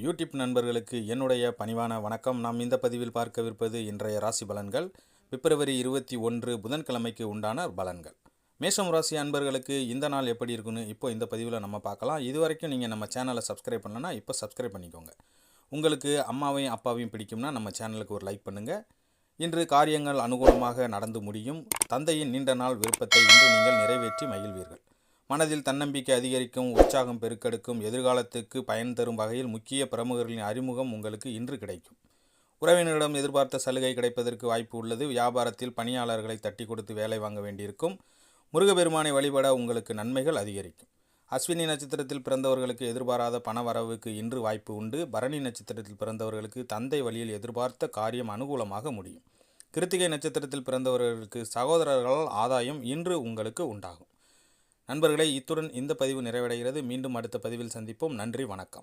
YouTube நண்பர்களுக்கு என்னுடைய பணிவான வணக்கம். நாம் இந்த பதிவில் பார்க்கவிருப்பது இன்றைய ராசி பலன்கள். பிப்ரவரி இருபத்தி ஒன்று புதன்கிழமைக்கு உண்டான பலன்கள். மேஷம் ராசி அன்பர்களுக்கு இந்த நாள் எப்படி இருக்குன்னு இப்போ இந்த பதிவில் நம்ம பார்க்கலாம். இது வரைக்கும் நீங்கள் நம்ம சேனலை சப்ஸ்கிரைப் பண்ணலன்னா இப்போ சப்ஸ்கிரைப் பண்ணிக்கோங்க. உங்களுக்கு அம்மாவையும் அப்பாவையும் பிடிக்கும்னா நம்ம சேனலுக்கு ஒரு லைக் பண்ணுங்கள் இன்று காரியங்கள் அனுகூலமாக நடந்து முடியும். தந்தையின் நீண்ட நாள் விருப்பத்தை இன்று நீங்கள் நிறைவேற்றி மகிழ்வீர்கள். மனதில் தன்னம்பிக்கை அதிகரிக்கும் உற்சாகம் பெருக்கெடுக்கும் எதிர்காலத்துக்கு பயன் தரும் வகையில் முக்கிய பிரமுகர்களின் அறிமுகம் உங்களுக்கு இன்று கிடைக்கும். உறவினரிடம் எதிர்பார்த்த சலுகை கிடைப்பதற்கு வாய்ப்பு உள்ளது. வியாபாரத்தில் பணியாளர்களை தட்டி கொடுத்து வேலை வாங்க வேண்டியிருக்கும். முருகப்பெருமானை வழிபட உங்களுக்கு நன்மைகள் அதிகரிக்கும். அஸ்வினி நட்சத்திரத்தில் பிறந்தவர்களுக்கு எதிர்பாராத பண வரவுக்கு இன்று வாய்ப்பு உண்டு. பரணி நட்சத்திரத்தில் பிறந்தவர்களுக்கு தந்தை வழியில் எதிர்பார்த்த காரியம் அனுகூலமாக முடியும். கிருத்திகை நட்சத்திரத்தில் பிறந்தவர்களுக்கு சகோதரர்களால் ஆதாயம் இன்று உங்களுக்கு உண்டாகும். நண்பர்களே இத்துடன் இந்த பதிவு நிறைவடைகிறது. மீண்டும் அடுத்த பதிவில் சந்திப்போம். நன்றி வணக்கம்.